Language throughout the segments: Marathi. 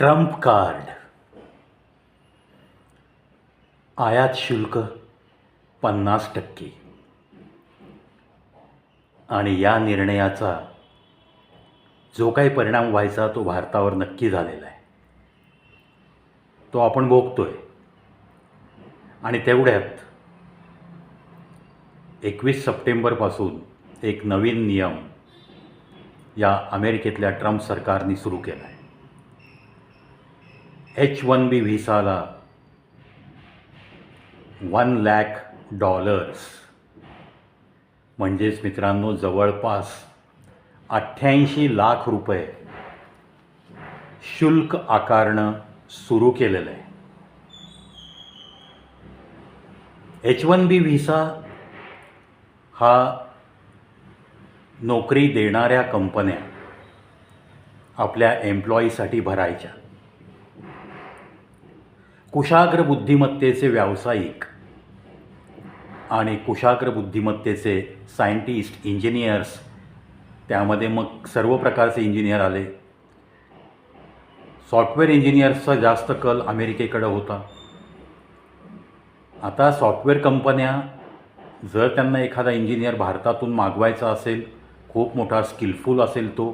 Trump card. आयात शुल्क पन्नास टक्के. आणि या निर्णयाचा जो काही परिणाम व्हायचा तो भारतावर नक्की झालेला आहे. तो आपण भोगतोय. आणि तेवढ्यात एकवीस सप्टेंबरपासून एक नवीन नियम या अमेरिकेतल्या ट्रम्प सरकारने सुरू केला आहे एच वन बी व्हिसाला वन लॅक डॉलर्स म्हणजेच मित्रांनो जवळपास अठ्ठ्याऐंशी लाख रुपये शुल्क आकारणं सुरू केलेलं आहे. एच वन बी व्हिसा हा नोकरी देणाऱ्या कंपन्या आपल्या एम्प्लॉईसाठी भरायच्या. कुशाग्र बुद्धिमत्तेचे व्यावसायिक आणि कुशाग्र बुद्धिमत्तेचे सायंटिस्ट इंजिनियर्स त्यामध्ये मग सर्व प्रकारचे इंजिनियर आले. सॉफ्टवेअर इंजिनियर्सचा जास्त कल अमेरिकेकडं होता. आता सॉफ्टवेअर कंपन्या जर त्यांना एखादा इंजिनियर भारतातून मागवायचा असेल खूप मोठा स्किलफुल असेल तो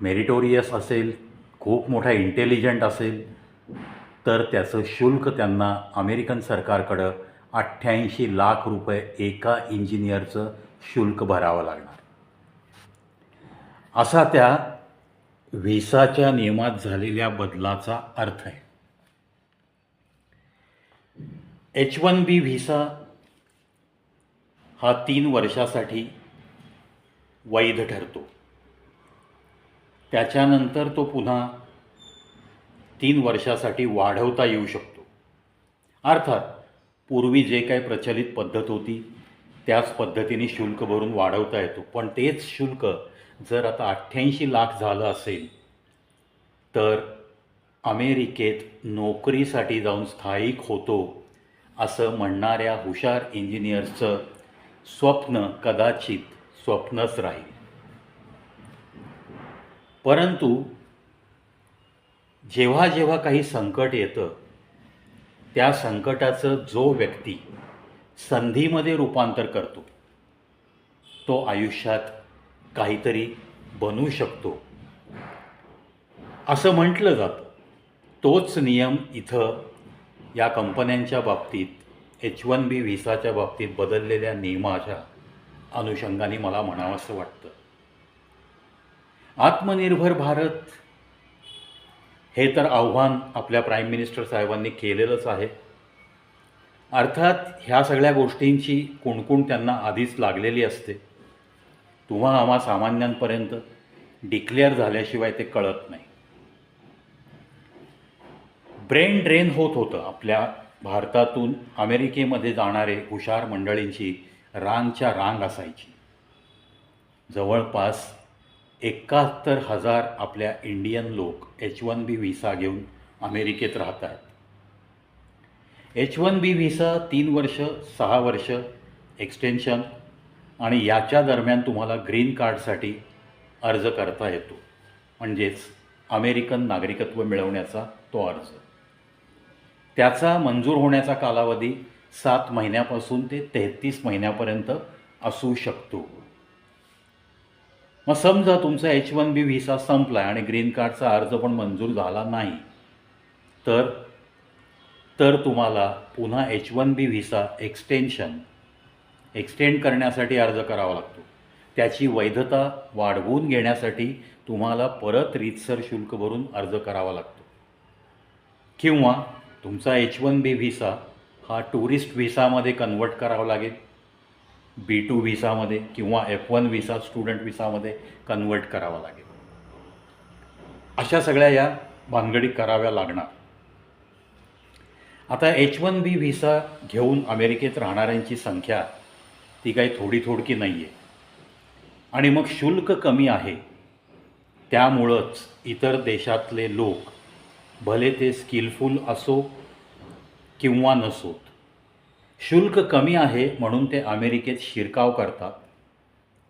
मेरिटोरियस असेल खूप मोठा इंटेलिजंट असेल तर त्याचं शुल्क त्यांना अमेरिकन सरकारकडं अठ्ठ्याऐंशी लाख रुपये एका इंजिनियरचं शुल्क भरावं लागणार. असा त्या व्हिसाच्या नियमात झालेल्या बदलाचा अर्थ आहे. एच वन बी व्हिसा हा तीन वर्षासाठी वैध ठरतो. त्याच्यानंतर तो पुन्हा तीन वर्षासाठी वाढवता येऊ शकतो. अर्थात पूर्वी जे काही प्रचलित पद्धत होती त्याच पद्धतीने शुल्क भरून वाढवता येतो. पण तेच शुल्क जर आता अठ्ठ्याऐंशी लाख झालं असेल तर अमेरिकेत नोकरीसाठी जाऊन स्थायिक होतो असं म्हणणाऱ्या हुशार इंजिनियर्सचं स्वप्न कदाचित स्वप्नच राहील. परंतु जेव्हा जेव्हा काही संकट येतं त्या संकटाचं जो व्यक्ती संधीमध्ये रूपांतर करतो तो आयुष्यात काहीतरी बनू शकतो. असं म्हटलं जातं. तोच नियम इथं या कंपन्यांच्या बाबतीत एच वन बी व्हिसाच्या बाबतीत बदललेल्या नियमाच्या अनुषंगाने मला म्हणावंसं वाटतं. आत्मनिर्भर भारत हे तर आव्हान आपल्या प्राईम मिनिस्टर साहेबांनी केलेलंच आहे. अर्थात ह्या सगळ्या गोष्टींची कोणकोण त्यांना आधीच लागलेली असते. तुम्हा आम्हा सामान्यांपर्यंत डिक्लेअर झाल्याशिवाय ते कळत नाही. ब्रेन ड्रेन होत होतं आपल्या भारतातून अमेरिकेमध्ये जाणारे हुशार मंडळींची रांगच्या रांग असायची. जवळपास एकाहत्तर हजार आपल्या इंडियन लोक एच वन बी व्हिसा घेऊन अमेरिकेत राहत आहेत एच वन बी व्हिसा तीन वर्ष सहा वर्ष एक्सटेन्शन आणि याच्या दरम्यान तुम्हाला ग्रीन कार्डसाठी अर्ज करता येतो. म्हणजेच अमेरिकन नागरिकत्व मिळवण्याचा तो अर्ज. त्याचा मंजूर होण्याचा कालावधी सात महिन्यापासून ते तेहतीस महिन्यापर्यंत असू शकतो. मग समजा तुमचा एच वन बी व्हिसा संपला आणि ग्रीन कार्डचा अर्ज पण मंजूर झाला नाही तर तर तुम्हाला पुन्हा H one B visa extension extend करण्यासाठी अर्ज करावा लागतो. त्याची वैधता वाढवून घेण्यासाठी तुम्हाला परत रीतसर शुल्क भरून अर्ज करावा लागतो. किंवा तुमचा एच वन बी व्हिसा हा टुरिस्ट व्हिसामध्ये कन्वर्ट करावा लागेल. बी टू व्हिसामध्ये किंवा एफ वन व्हिसा स्टुडंट व्हिसामध्ये कन्वर्ट करावा लागेल. अशा सगळ्या या भानगडी कराव्या लागणार. आता एच वन बी व्हिसा घेऊन अमेरिकेत राहणाऱ्यांची संख्या ती काही थोडी थोडकी नाही आहे आणि मग शुल्क कमी आहे. त्यामुळंच इतर देशातले लोक भले ते स्किलफुल असो किंवा नसोत शुल्क कमी आहे म्हणून ते अमेरिकेत शिरकाव करतात.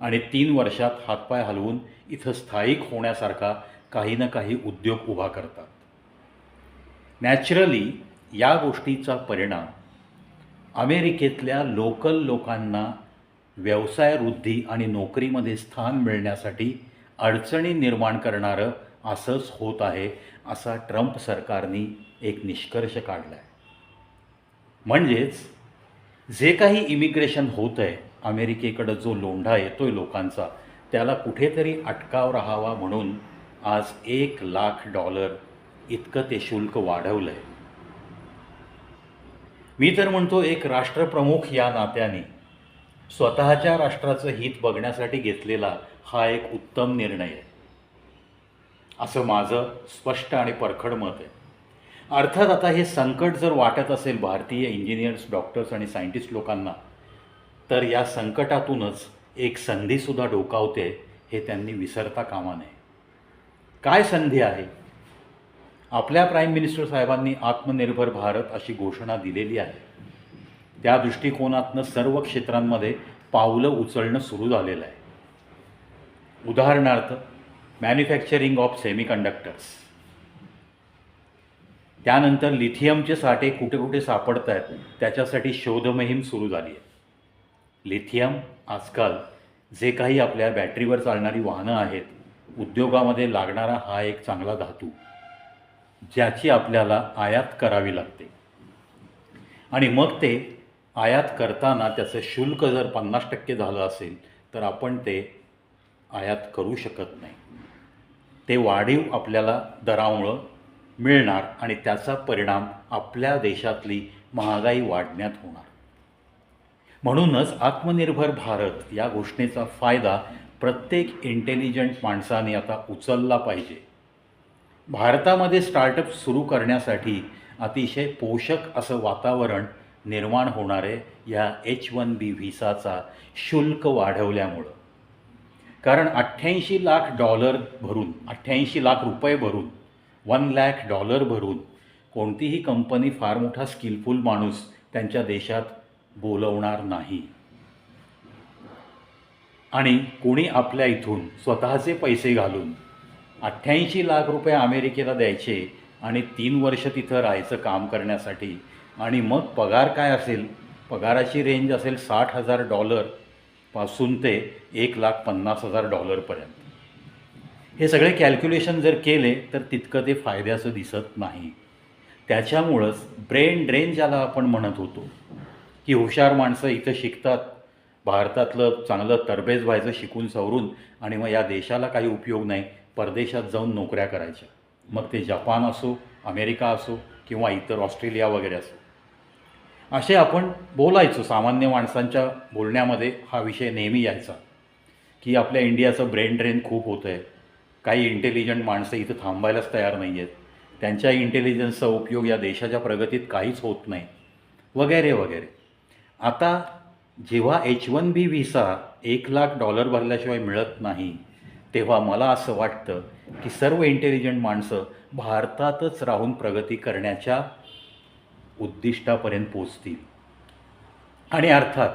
आणि तीन वर्षात हातपाय हलवून इथं स्थायिक होण्यासारखा काही ना काही उद्योग उभा करतात. नॅचरली या गोष्टीचा परिणाम अमेरिकेतल्या लोकल लोकांना व्यवसाय वृद्धी आणि नोकरीमध्ये स्थान मिळण्यासाठी अडचणी निर्माण करणारं असंच होत आहे असा ट्रम्प सरकारने एक निष्कर्ष काढला आहे म्हणजेच जे काही इमिग्रेशन होतं आहे अमेरिकेकडं जो लोंढा येतो आहे लोकांचा त्याला कुठेतरी अटकाव राहावा म्हणून आज एक लाख डॉलर इतकं ते शुल्क वाढवलं आहे मी तर म्हणतो एक राष्ट्रप्रमुख या नात्याने स्वतःच्या राष्ट्राचं हित बघण्यासाठी घेतलेला हा एक उत्तम निर्णय आहे. असं माझं स्पष्ट आणि परखड मत आहे. अर्थात आता हे संकट जर वाटत असेल भारतीय इंजिनियर्स डॉक्टर्स आणि सायंटिस्ट लोकांना तर या संकटातूनच एक संधीसुद्धा डोकावते हे त्यांनी विसरता कामा नये. काय संधी आहे? आपल्या प्राईम मिनिस्टर साहेबांनी आत्मनिर्भर भारत अशी घोषणा दिलेली आहे. त्या दृष्टिकोनातनं सर्व क्षेत्रांमध्ये पावलं उचलणं सुरू झालेलं आहे. उदाहरणार्थ मॅन्युफॅक्चरिंग ऑफ सेमीकंडक्टर्स त्यानंतर लिथियमचे साठे कुठे कुठे सापडत आहेत त्याच्यासाठी शोधमोहीम सुरू झाली आहे. लिथियम आजकाल जे काही आपल्या बॅटरीवर चालणारी वाहनं आहेत उद्योगामध्ये लागणारा हा एक चांगला धातू ज्याची आपल्याला आयात करावी लागते. आणि मग ते आयात करताना त्याचं शुल्क जर पन्नास टक्के झालं असेल तर आपण ते आयात करू शकत नाही. ते वाढीव आपल्याला दरामुळं मिळणार आणि त्याचा परिणाम आपल्या देशातली महागाई वाढण्यात होणार. म्हणूनच आत्मनिर्भर भारत या घोषणेचा फायदा प्रत्येक इंटेलिजंट माणसाने आता उचलला पाहिजे. भारतामध्ये स्टार्टअप सुरू करण्यासाठी अतिशय पोषक असं वातावरण निर्माण होणारे या एच वन बी व्हिसाचा शुल्क वाढवल्यामुळं. कारण अठ्ठ्याऐंशी लाख डॉलर भरून अठ्ठ्याऐंशी लाख रुपये भरून वन लॅख डॉलर भरून कोणतीही कंपनी फार मोठा स्किलफुल माणूस त्यांच्या देशात बोलवणार नाही. आणि कोणी आपल्या इथून स्वतःचे पैसे घालून अठ्ठ्याऐंशी लाख रुपये अमेरिकेला द्यायचे आणि तीन वर्ष तिथं राहायचं काम करण्यासाठी आणि मग पगार काय असेल? पगाराची रेंज असेल साठ हजार डॉलरपासून ते एक लाख पन्नास हजार डॉलरपर्यंत. हे सगळे कॅल्क्युलेशन जर केले तर तितकं ते फायद्याचं दिसत नाही. त्याच्यामुळंच ब्रेन ड्रेन ज्याला आपण म्हणत होतो की हुशार माणसं इथं शिकतात. भारतातलं चांगलं तरबेज व्हायचं शिकून सवरून आणि मग या देशाला काही उपयोग नाही. परदेशात जाऊन नोकऱ्या करायच्या. मग ते जपान असो अमेरिका असो किंवा इतर ऑस्ट्रेलिया वगैरे असो. असे आपण बोलायचो सामान्य माणसांच्या बोलण्यामध्ये हा विषय नेहमी यायचा की आपल्या इंडियाचं ब्रेन ड्रेन खूप होतं आहे काही इंटेलिजंट माणसं इथं थांबायलाच तयार नाही आहेत त्यांच्या इंटेलिजन्सचा उपयोग या देशाच्या प्रगतीत काहीच होत नाही. वगैरे वगैरे. आता जेव्हा एच वन बी व्हिसा एक लाख डॉलर भरल्याशिवाय मिळत नाही तेव्हा मला असं वाटतं की सर्व इंटेलिजंट माणसं भारतातच राहून प्रगती करण्याच्या उद्दिष्टापर्यंत पोचतील. आणि अर्थात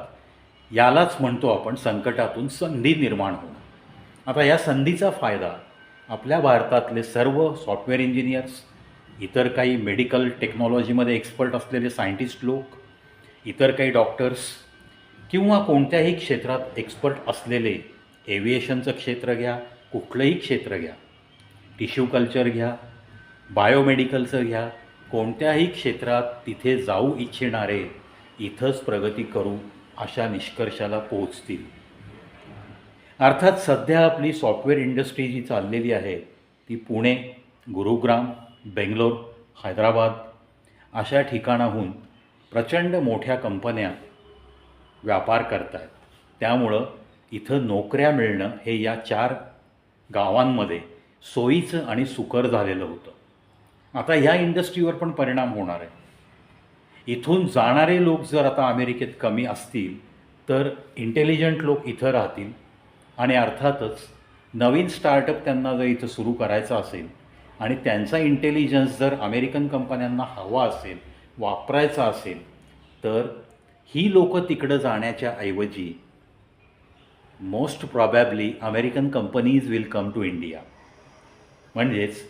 यालाच म्हणतो आपण संकटातून संधी निर्माण होणं. आता या संधीचा फायदा आपल्या भारतातले सर्व सॉफ्टवेअर इंजिनियर्स इतर काही मेडिकल टेक्नॉलॉजीमध्ये एक्सपर्ट असलेले सायंटिस्ट लोक इतर काही डॉक्टर्स किंवा कोणत्याही क्षेत्रात एक्सपर्ट असलेले एव्हिएशनचं क्षेत्र घ्या कुठलंही क्षेत्र घ्या टिश्यू कल्चर घ्या बायोमेडिकलचं घ्या कोणत्याही क्षेत्रात तिथे जाऊ इच्छिणारे इथंच प्रगती करू अशा निष्कर्षाला पोहोचतील. अर्थात सध्या आपली सॉफ्टवेअर इंडस्ट्री जी चाललेली आहे ती पुणे गुरुग्राम बेंगलोर हैदराबाद अशा ठिकाणाहून प्रचंड मोठ्या कंपन्या व्यापार करत आहेत त्यामुळं इथं नोकऱ्या मिळणं हे या चार गावांमध्ये सोयीचं आणि सुकर झालेलं होतं. आता ह्या इंडस्ट्रीवर पण परिणाम होणार आहे. इथून जाणारे लोक जर आता अमेरिकेत कमी असतील तर इंटेलिजंट लोक इथं राहतील. आणि अर्थातच नवीन स्टार्टअप त्यांना जर इथं सुरू करायचं असेल आणि त्यांचा इंटेलिजन्स जर अमेरिकन कंपन्यांना हवा असेल वापरायचा असेल तर ही लोकं तिकडं जाण्याच्या ऐवजी most probably American companies will come to India म्हणजेच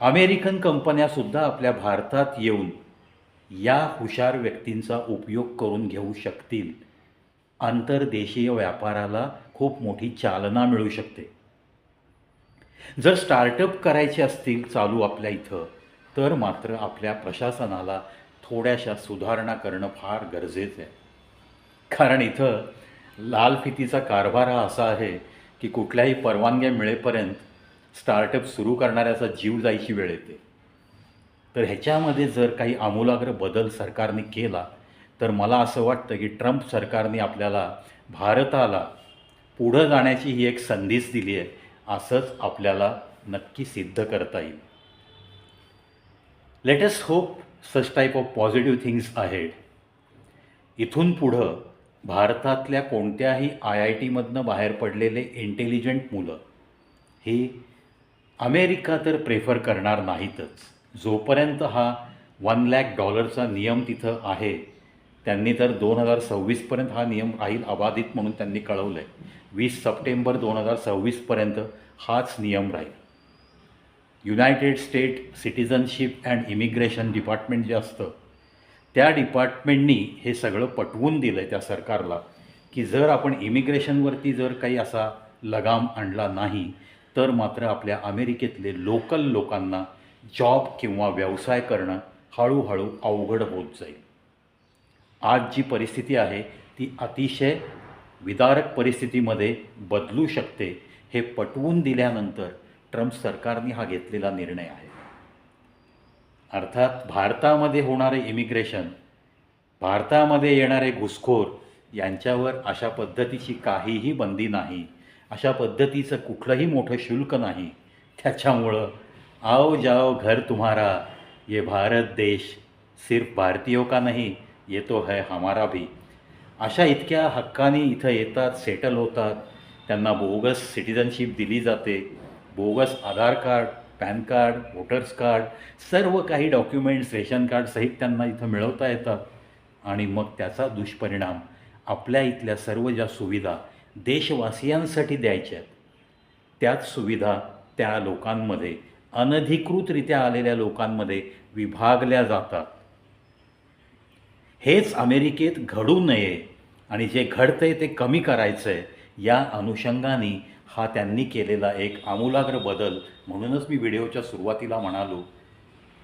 अमेरिकन कंपन्यासुद्धा आपल्या भारतात येऊन या हुशार व्यक्तींचा उपयोग करून घेऊ शकतील आंतरदेशीय व्यापाराला खूप मोठी चालना मिळू शकते. जर स्टार्टअप करायचे असतील चालू आपल्या इथं तर मात्र आपल्या प्रशासनाला थोड्याशा सुधारणा करणं फार गरजेचं आहे. कारण इथं लाल फितीचा कारभार हा असा आहे की कुठल्याही परवानग्या मिळेपर्यंत स्टार्टअप सुरू करणाऱ्याचा जीव जायची वेळ येते. तर ह्याच्यामध्ये जर काही आमूलाग्र बदल सरकारने केला तर मला असं वाटतं की ट्रम्प सरकारने आपल्याला भारताला पुढं जाण्याची ही एक संधीच दिली आहे असंच आपल्याला नक्की सिद्ध करता येईल. Latest hope such type of positive things ahead इथून पुढं भारतातल्या कोणत्याही आय आय टीमधनं बाहेर पडलेले इंटेलिजंट मुलं ही अमेरिका तर प्रेफर करणार नाहीतच. जोपर्यंत हा वन लॅक डॉलरचा नियम तिथं आहे त्यांनी तर दोन हजार सव्वीसपर्यंत हा नियम राहील अबाधित म्हणून त्यांनी कळवलं आहे वीस सप्टेंबर दोन हजार सव्वीसपर्यंत हाच नियम राहील. United State citizenship and immigration department जे असतं त्या डिपार्टमेंटनी हे सगळं पटवून दिलं आहे त्या सरकारला की जर आपण इमिग्रेशनवरती जर काही असा लगाम आणला नाही तर मात्र आपल्या अमेरिकेतले लोकल लोकांना जॉब किंवा व्यवसाय करणं हळूहळू अवघड होत जाईल. आज जी परिस्थिती आहे ती अतिशय विदारक परिस्थितीमध्ये बदलू शकते हे पटवून दिल्यानंतर ट्रम्प सरकारने हा घेतलेला निर्णय आहे. अर्थात भारतामध्ये होणारे इमिग्रेशन भारतामध्ये येणारे घुसखोर यांच्यावर अशा पद्धतीची काहीही बंदी नाही अशा पद्धतीचं कुठलंही मोठं शुल्क नाही. त्याच्यामुळं आओ जाओ घर तुम्हारा ये भारत देश सिर्फ भारतीयों का नहीं ये तो है हमारा भी. अशा इतक्या हक्कानी इथं येतात सेटल होतात. त्यांना बोगस सिटिझनशिप दिली जाते. Bogus Aadhaar card PAN card voters card सर्व काही डॉक्युमेंट्स रेशन कार्ड सहित त्यांना इथं मिळवता येतात. आणि मग त्याचा दुष्परिणाम आपल्या इथल्या सर्व ज्या सुविधा देशवासियांसाठी द्यायच्या आहेत त्याच सुविधा त्या लोकांमध्ये अनधिकृतरित्या आलेल्या लोकांमध्ये विभागल्या जातात. हेच अमेरिकेत घडू नये आणि जे घडतंय ते कमी करायचं आहे या अनुषंगाने हा त्यांनी केलेला एक आमूलाग्र बदल. म्हणूनच मी व्हिडिओच्या सुरुवातीला म्हणालो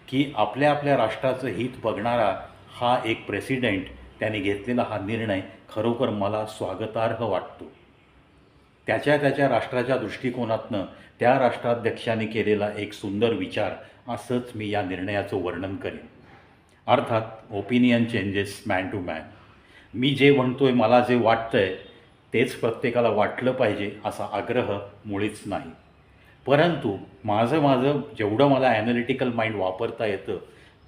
की आपल्या आपल्या राष्ट्राचं हित बघणारा हा एक प्रेसिडेंट त्यांनी घेतलेला हा निर्णय खरोखर मला स्वागतार्ह वाटतो. त्याच्या त्याच्या राष्ट्राच्या दृष्टिकोनातनं त्या राष्ट्राध्यक्षाने केलेला एक सुंदर विचार असंच मी या निर्णयाचं वर्णन करेन. अर्थात opinion changes man to man मी जे म्हणतो आहे मला जे वाटतं आहे तेच प्रत्येकाला वाटलं पाहिजे असा आग्रह मुळीच नाही. परंतु माझं माझं जेवढं मला ॲनालिटिकल माइंड वापरता येतं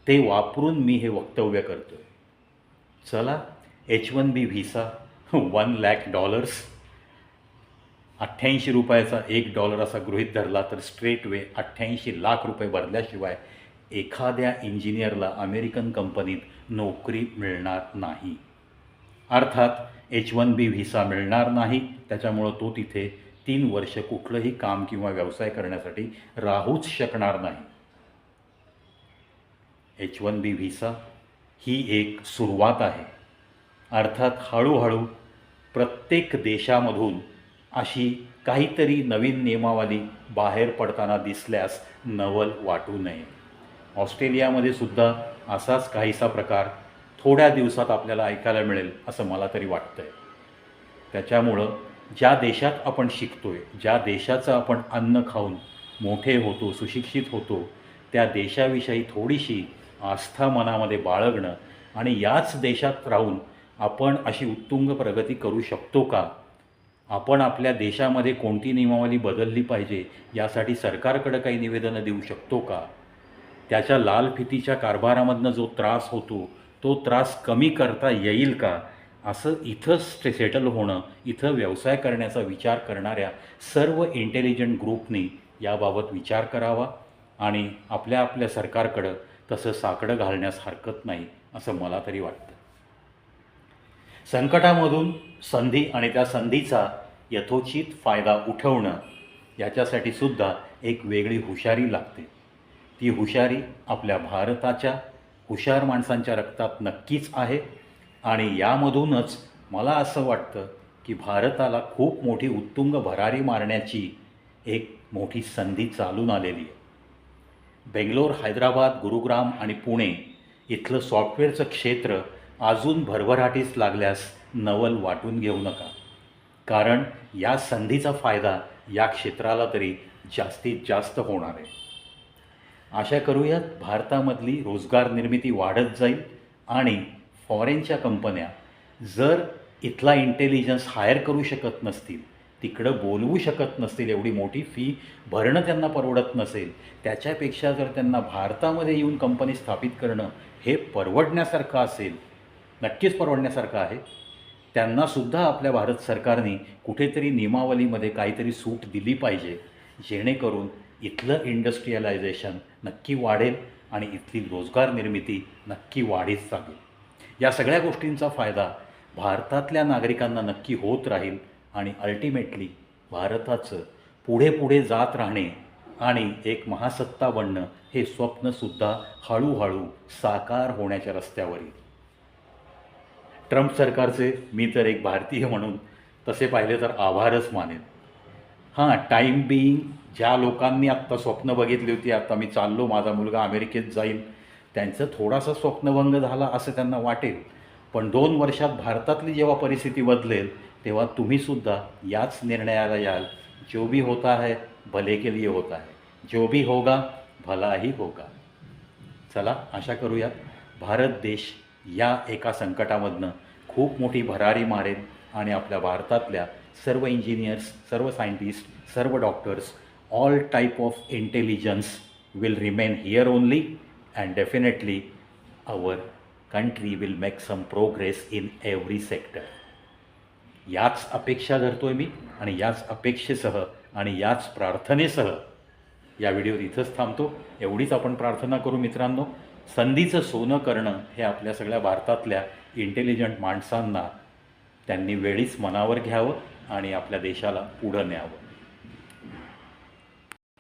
ते वापरून मी हे वक्तव्य करतो आहे चला H one B visa one lakh dollars. अठ्ठ्याऐंशी रुपयाचा एक डॉलर असा गृहीत धरला तर स्ट्रेट वे अठ्ठ्याऐंशी लाख रुपये भरल्याशिवाय एखाद्या इंजिनियरला अमेरिकन कंपनीत नोकरी मिळणार नाही. अर्थात एच वन बी व्हिसा मिळणार नाही. त्याच्यामुळं तो तिथे तीन वर्ष कुठलंही काम किंवा व्यवसाय करण्यासाठी राहूच शकणार नाही. एच वन बी व्हिसा ही एक सुरुवात आहे. अर्थात हळूहळू प्रत्येक देशामधून अशी काहीतरी नवीन नियमावली बाहेर पडताना दिसल्यास नवल वाटू नये. ऑस्ट्रेलियामध्ये सुद्धा असाच काहीसा प्रकार थोड्या दिवसात आपल्याला ऐकायला मिळेल असं मला तरी वाटतं आहे त्याच्यामुळं ज्या देशात आपण शिकतो आहे ज्या देशाचं आपण अन्न खाऊन मोठे होतो सुशिक्षित होतो त्या देशाविषयी थोडीशी आस्था मनामध्ये बाळगणं आणि याच देशात राहून आपण अशी उत्तुंग प्रगती करू शकतो का? आपण आपल्या देशामध्ये कोणती नियमावली बदलली पाहिजे? यासाठी सरकारकडं काही निवेदनं देऊ शकतो का? त्याच्या लाल फितीच्या कारभारामधनं जो त्रास होतो तो त्रास कमी करता येईल का? असं इथं स्टे सेटल होणं इथं व्यवसाय करण्याचा विचार करणाऱ्या सर्व इंटेलिजंट ग्रुपनी याबाबत विचार करावा आणि आपल्या आपल्या सरकारकडं तसं साकडं घालण्यास हरकत नाही असं मला तरी वाटतं. संकटामधून संधी आणि त्या संधीचा यथोचित फायदा उठवणं याच्यासाठी सुद्धा एक वेगळी हुशारी लागते. ती हुशारी आपल्या भारताच्या हुशार माणसांच्या रक्तात नक्कीच आहे. आणि यामधूनच मला असं वाटतं की भारताला खूप मोठी उत्तुंग भरारी मारण्याची एक मोठी संधी चालून आलेली आहे. बेंगलोर हैदराबाद गुरुग्राम आणि पुणे इथलं सॉफ्टवेअरचं क्षेत्र अजून भरभराटीस लागल्यास नवल वाटून घेऊ नका. कारण या संधीचा फायदा या क्षेत्राला तरी जास्तीत जास्त होणार आहे. आशा करूयात भारतामधली रोजगार निर्मिती वाढत जाईल आणि फॉरेनच्या कंपन्या जर इथला इंटेलिजन्स हायर करू शकत नसतील तिकडं बोलवू शकत नसतील एवढी मोठी फी भरणं त्यांना परवडत नसेल त्याच्यापेक्षा जर त्यांना भारतामध्ये येऊन कंपनी स्थापित करणं हे परवडण्यासारखं असेल नक्कीच परवडण्यासारखं आहे. त्यांनासुद्धा आपल्या भारत सरकारने कुठेतरी नियमावलीमध्ये काहीतरी सूट दिली पाहिजे जेणेकरून इथलं इंडस्ट्रियलायझेशन नक्की वाढेल आणि इथली रोजगार निर्मिती नक्की वाढीत जाईल या सगळ्या गोष्टींचा फायदा भारतातल्या नागरिकांना नक्की होत राहील आणि अल्टिमेटली भारताचं पुढे पुढे जात राहणे आणि एक महासत्ता बनणं हे स्वप्नसुद्धा हळूहळू साकार होण्याच्या रस्त्यावर येईल ट्रम्प सरकारचे मी तर एक भारतीय म्हणून तसे पाहिले तर आभारच मानेन. हां टाईम बिईंग ज्या लोकांनी आत्ता स्वप्न बघितली होती आत्ता मी चाललो माझा मुलगा अमेरिकेत जाईल त्यांचं थोडासा स्वप्नभंग झाला असं त्यांना वाटेल. पण दोन वर्षात भारतातली जेव्हा परिस्थिती बदलेल तेव्हा तुम्हीसुद्धा याच निर्णयाला याल. जो भी होता है भले के लिए होता है जो भी होगा भला ही होगा. चला आशा करूयात भारत देश या एका संकटामधनं खूप मोठी भरारी मारेल आणि आपल्या भारतातल्या सर्व इंजिनियर्स सर्व सायंटिस्ट सर्व doctors all type of intelligence will remain here only and definitely our country will make some progress in every sector याच अपेक्षा धरतोय मी आणि याच अपेक्षेसह आणि याच प्रार्थनेसह या व्हिडिओत इथंच थांबतो. एवढीच आपण प्रार्थना करू मित्रांनो. संधीचं सोनं करणं हे आपल्या सगळ्या भारतातल्या इंटेलिजंट माणसांना त्यांनी वेळीच मनावर घ्यावं आणि आपल्या देशाला पुढं न्यावं.